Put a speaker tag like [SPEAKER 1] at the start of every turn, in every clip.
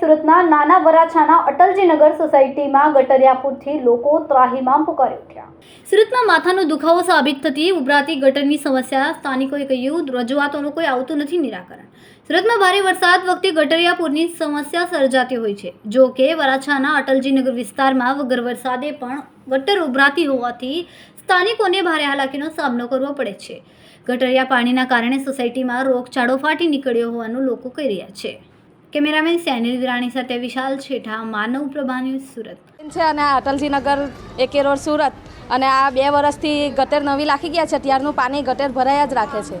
[SPEAKER 1] સુરતના નાના વરાછાના અટલજી નગર સોસાયટીમાં ગટરિયાપુરથી લોકો ત્રાહીમામ પુકારી ઉઠ્યા. સુરતમાં માથાનો દુખાવો સાબિત થતી ઉભરાતી ગટરની સમસ્યા સ્થાનિકોએ કહ્યું, રજૂઆતોનું કોઈ આવતું નથી નિરાકરણ. સુરતમાં ભારે વરસાદ વખતે ગટરિયાપુરની સમસ્યા સર્જાતી હોય છે. જો કે વરાછાના અટલજી નગર વિસ્તારમાં વગર વરસાદે પણ ગટર ઉભરાતી હોવાથી સ્થાનિકોને ભારે હાલાકીનો સામનો કરવો પડે છે. ગટરિયા પાણીના કારણે સોસાયટીમાં રોગચાળો ફાટી નીકળ્યો હોવાનું લોકો કહી રહ્યા છે. કેમેરામેન સેનિલ વિરાણી સાથે વિશાલ છેઠા માનવ પ્રભા ન્યૂઝ સુરત.
[SPEAKER 2] છે અને આ અટલજી નગર એકે રોડ સુરત. અને આ બે વર્ષથી ગટર નવી લાખી ગયા છે ત્યારનું પાણી ગટર ભરાયા જ રાખે છે.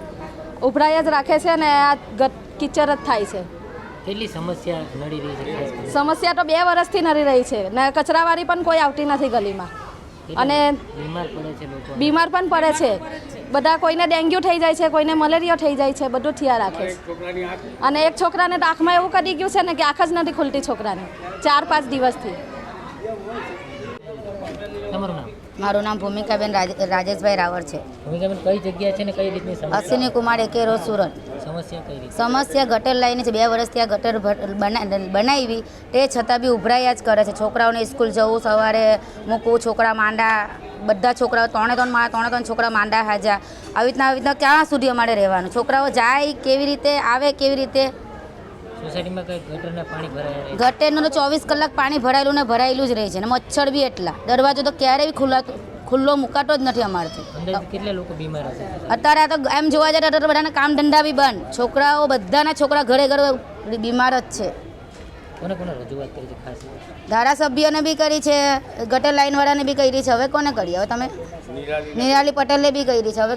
[SPEAKER 2] ઉભરાયા જ રાખે છે અને આ ગત કિચર જ થાય છે.
[SPEAKER 3] કેટલી સમસ્યા નડી રહી છે
[SPEAKER 2] સમસ્યા તો બે વર્ષથી નડી રહી છે. ને કચરાવાળી પણ કોઈ આવતી નથી ગલીમાં. અને
[SPEAKER 3] બીમાર
[SPEAKER 2] પણ પડે છે. બધા કોઈને ડેન્ગ્યુ થઈ જાય છે કોઈને મલેરિયા થઈ જાય છે બધું થયા રાખે છે. અને એક છોકરાને આંખમાં એવું કરી ગયું છે ને કે આંખ જ નથી ખુલતી છોકરાને ચાર પાંચ દિવસથી.
[SPEAKER 3] તમારું નામ?
[SPEAKER 4] મારું નામ ભૂમિકાબેન રાજ- રાજેશભાઈ રાવળ છે.
[SPEAKER 3] ભૂમિકાબેન કઈ જગ્યા છે ને કઈ રીતની સમસ્યા?
[SPEAKER 4] અશ્વિની કુમાર એકે રોજ સુરત.
[SPEAKER 3] સમસ્યા કઈ રીતે
[SPEAKER 4] સમસ્યા ગટર લાઈન છે. બે વર્ષથી આ ગટર બના- બનાવી. તે છતાં બી ઉભરાયા જ કરે છે. છોકરાઓને સ્કૂલ જવું સવારે મૂકવું છોકરા માંડા બધા છોકરાઓ ત્રણે ત્રણ મારા ત્રણે ત્રણ છોકરા માંડા હાજા આવી રીતના આવી રીતના ક્યાં સુધી અમારે રહેવાનું? છોકરાઓ જાય કેવી રીતે આવે કેવી રીતે?
[SPEAKER 3] સોસાયટીમાં કઈ ગટરના પાણી ભરાયા
[SPEAKER 4] ગટરનું તો ચોવીસ કલાક પાણી ભરાયેલું ને ભરાયેલું જ રહે છે ને મચ્છર બી એટલા. દરવાજો તો ક્યારેય બી ખુલ્લા ખુલ્લો મુકાતો જ નથી અમારથી.
[SPEAKER 3] કેટલા લોકો બીમાર હશે?
[SPEAKER 4] અત્યારે આ તો એમ જોવા જાય તો બધાના કામ ધંધા બી બંધ. છોકરાઓ બધાના છોકરા ઘરે ઘરે બીમાર જ છે.
[SPEAKER 3] કોને કોને રજૂઆત કરી છે ખાસ?
[SPEAKER 4] ધારાસભ્યને બી કરી છે ગટર લાઈનવાળાને બી કરી છે. હવે કોને કરી? હવે તમે? નિરાલી. પટેલે બી કરી છે. હવે